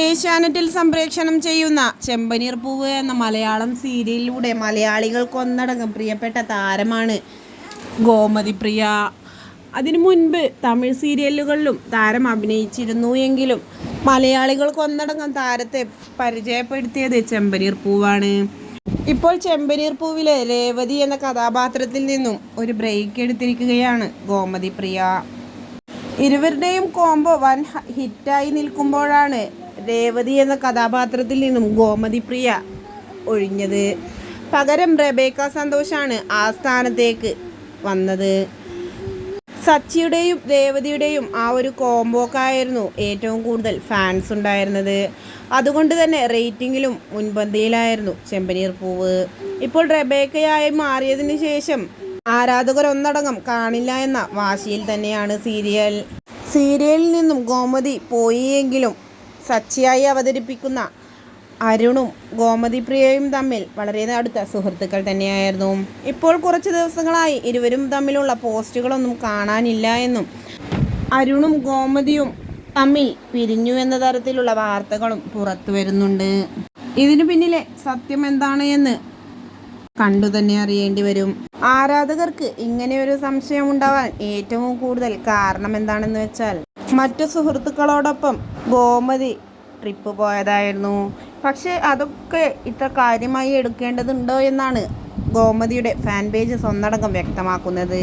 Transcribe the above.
ഏഷ്യാനെറ്റിൽ സംപ്രേക്ഷണം ചെയ്യുന്ന ചെമ്പനീർ പൂവ് എന്ന മലയാളം സീരിയലിലൂടെ മലയാളികൾക്കൊന്നടങ്കം പ്രിയപ്പെട്ട താരമാണ് ഗോമതി പ്രിയ. അതിനു മുൻപ് തമിഴ് സീരിയലുകളിലും താരം അഭിനയിച്ചിരുന്നു എങ്കിലും മലയാളികൾക്കൊന്നടങ്കം താരത്തെ പരിചയപ്പെടുത്തിയത് ചെമ്പനീർ പൂവാണ്. ഇപ്പോൾ ചെമ്പനീർ പൂവിലെ രേവതി എന്ന കഥാപാത്രത്തിൽ നിന്നും ഒരു ബ്രേക്ക് എടുത്തിരിക്കുകയാണ് ഗോമതി പ്രിയ. ഇരുവരുടെയും കോംബോ വൻ ഹിറ്റായി നിൽക്കുമ്പോഴാണ് രേവതി എന്ന കഥാപാത്രത്തിൽ നിന്നും ഗോമതി പ്രിയ ഒഴിഞ്ഞത്. പകരം റബേക്ക സന്തോഷാണ് ആ സ്ഥാനത്തേക്ക് വന്നത്. സച്ചിയുടെയും രേവതിയുടെയും ആ ഒരു കോംബോക്കായിരുന്നു ഏറ്റവും കൂടുതൽ ഫാൻസ് ഉണ്ടായിരുന്നത്. അതുകൊണ്ട് തന്നെ റേറ്റിംഗിലും മുൻപന്തിയിലായിരുന്നു ചെമ്പനീർ പൂവ്. ഇപ്പോൾ റബേക്കയായി മാറിയതിന് ശേഷം ആരാധകർ ഒന്നടങ്കം കാണില്ല എന്ന വാശിയിൽ തന്നെയാണ് സീരിയൽ. സീരിയലിൽ നിന്നും ഗോമതി പോയിയെങ്കിലും സച്ചിയായി അവതരിപ്പിക്കുന്ന അരുണും ഗോമതി പ്രിയയും തമ്മിൽ വളരെ അടുത്ത സുഹൃത്തുക്കൾ തന്നെയായിരുന്നു. ഇപ്പോൾ കുറച്ച് ദിവസങ്ങളായി ഇരുവരും തമ്മിലുള്ള പോസ്റ്റുകളൊന്നും കാണാനില്ല എന്നും അരുണും ഗോമതിയും തമ്മിൽ പിരിഞ്ഞു എന്ന തരത്തിലുള്ള വാർത്തകളും പുറത്തു വരുന്നുണ്ട്. ഇതിനു പിന്നിലെ സത്യം എന്താണ് എന്ന് കണ്ടു തന്നെ അറിയേണ്ടി വരും. ആരാധകർക്ക് ഇങ്ങനെയൊരു സംശയം ഉണ്ടാവാൻ ഏറ്റവും കൂടുതൽ കാരണം എന്താണെന്ന് വെച്ചാൽ മറ്റു സുഹൃത്തുക്കളോടൊപ്പം ഗോമതി ട്രിപ്പ് പോയതായിരുന്നു. പക്ഷേ അതൊക്കെ ഇത്ര കാര്യമായി എടുക്കേണ്ടതുണ്ടോ എന്നാണ് ഗോമതിയുടെ ഫാൻ പേജ് സ്വന്തടക്കം വ്യക്തമാക്കുന്നത്.